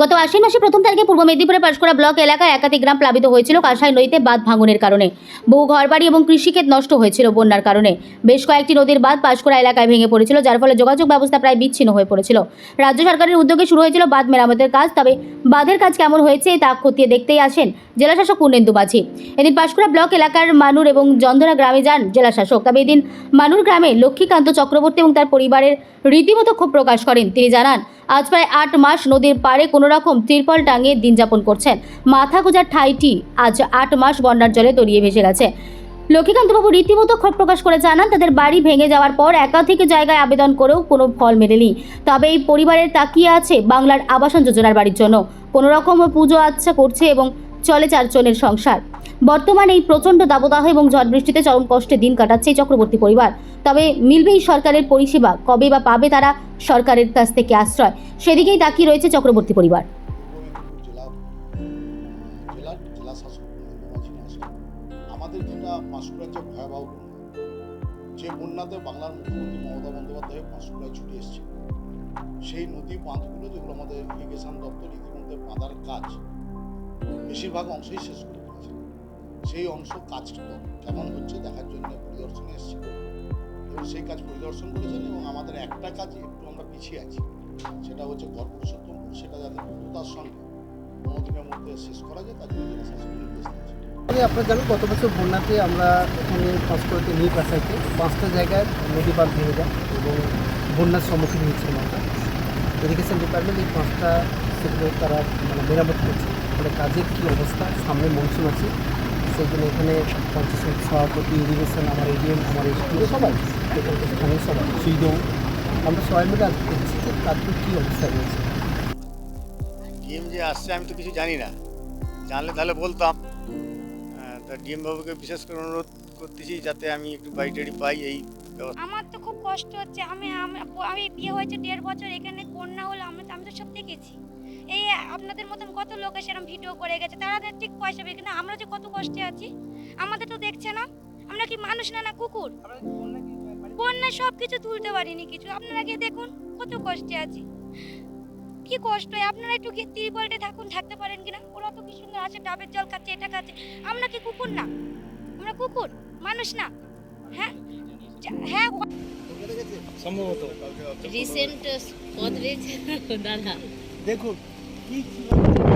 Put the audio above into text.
গত আশ্বিন মাসে প্রথম তারিখে পূর্ব মেদিনীপুরের পাঁশকুড়া ব্লক এলাকায় একাধিক গ্রাম প্লাবিত হয়েছিল কাঁসাই নদীতে বাঁধ ভাঙনের কারণে। বহু ঘরবাড়ি এবং কৃষিক্ষেত নষ্ট হয়েছিল বন্যার কারণে। বেশ কয়েকটি নদীর বাঁধ পাঁশকুড়া এলাকায় ভেঙে পড়েছিল, যার ফলে যোগাযোগ ব্যবস্থা প্রায় বিচ্ছিন্ন হয়ে পড়েছিল। রাজ্য সরকারের উদ্যোগে শুরু হয়েছিল বাঁধ মেরামতের কাজ, তবে বাঁধের কাজ কেমন হয়েছে তা খতিয়ে দেখতেই আসেন জেলাশাসক পূর্ণেন্দু মাঝি। এদিন পাঁশকুড়া ব্লক এলাকার মানুর এবং জন্ধরা গ্রামে যান জেলাশাসক, তবে এদিন মানুর গ্রামে লক্ষ্মীকান্ত চক্রবর্তী এবং তার পরিবারের রীতিমতো ক্ষোভ প্রকাশ করেন। তিনি জানান, আজ প্রায় আট মাস নদীর পাড়ে কোনো রকম তিরপল টাঙিয়ে দিন যাপন করছেন। মাথা গোজার ঠাইটি আজ আট মাস বন্যার জলে তলিয়ে ভেসে গেছে। লক্ষ্মীকান্তবাবু রীতিমতো ক্ষোভ প্রকাশ করে জানান, তাদের বাড়ি ভেঙে যাওয়ার পর একাধিক জায়গায় আবেদন করেও কোনো ফল মেলেনি। তবে এই পরিবারের তাকিয়ে আছে বাংলার আবাসন যোজনার বাড়ির জন্য। কোনোরকম পুজো আচ্ছা করছে এবং চলে চারজনের সংসার। বর্তমানে এই প্রচণ্ড দাবদাহ এবং ঝড় বৃষ্টিতে চরম কষ্টে দিন কাটাচ্ছে এই চক্রবর্তী পরিবার। তবে মিলবেই সরকারের পরিষেবা, কবে বা পাবে তারা সরকারের কাছ থেকে আশ্রয়, সেদিকেই তাকিয়ে রয়েছে চক্রবর্তী পরিবার। আমাদের যেটা পাঁশকুড়ার যে ভয়াবহ যে বন্যাতে বাংলার মুখ্যমন্ত্রী মমতা বন্দ্যোপাধ্যায় পাঁশকুড়ায় ছুটে এসছে সেই নদী বাঁধগুলো যেগুলো আমাদের ইরিগেশন দপ্তর ইতিমধ্যে বাঁধার কাজ, বেশিরভাগ অংশই শেষ করে সেই অংশ কাজগুলো কেমন হচ্ছে দেখার জন্য পরিদর্শনে এসছে। এবং সেই কাজ পরিদর্শন করেছেন এবং আমাদের একটা কাজ একটু আমরা পিছিয়ে আছি। সেটা হচ্ছে গড়পুরুষোত্তমপুর সেটা যাতে দ্রুততার সঙ্গে দিনের মধ্যে শেষ করা যায়, তার জন্য শাসক নির্দেশ দিয়েছে আপনার জানেন গত বছর বন্যাতে আমরা এখানে পাঁচকুড়াতে নিয়ে পাশাইতে পাঁচটা জায়গায় নদী বাঁধ ভেঙে যায় এবং বন্যার সম্মুখীন হয়েছিলাম আমরা। ইরিগেশন ডিপার্টমেন্ট এই পাঁচটা সেগুলো তারা মানে মেরামত করছে। মানে কাজের কী অবস্থা? সামনে মনসুন আছে। সেই জন্য এখানে পঞ্চায়েত সভাপতি ইরিগেশন আমার এডিএম আমার স্কুল সবাই স্থানীয় সবাই সুইদৌ আমরা সবাই মিলে আজ দেখছি যে কাজগুলো কী অবস্থায় রয়েছে। ডিএম যে আসছে আমি তো কিছু জানি না। জানলে তাহলে বলতাম। আহ, তা ডিএম বাবুকে বিশেষ করে অনুরোধ করতেছি যাতে আমি একটু বাড়ি টাড়ি পাই এই আমার তো খুব কষ্ট হচ্ছে। আমি আমি- আমি বিয়ে হয়েছে দেড় বছর। এখানে কন্যা হলো আমি তো আমি তো সব দেখেছি। এই আপনাদের মতন কত লোক সেরকম ভিডিও করে গেছে? তারা ঠিক পয়সা পেয়ে কিন্তু আমরা যে কত কষ্টে আছি। আমাদের তো দেখছে না। আমরা কি মানুষ না না কুকুর? বন্যায় সব কিছু তুলতে পারিনি কিছু। আপনারা গিয়ে দেখুন কত কষ্টে আছি। কি কষ্ট। হয় আপনারা একটু গিয়ে তিরপলটে থাকুন থাকতে পারেন কিনা? ওরা তো কি সুন্দর আছে ডাবের জল খাচ্ছে এটা খাচ্ছে। আমরা কি কুকুর না? আমরা কুকুর মানুষ না। হ্যাঁ? হ্যাঁ রিসেন্ট পদ দাদা। দেখুন কী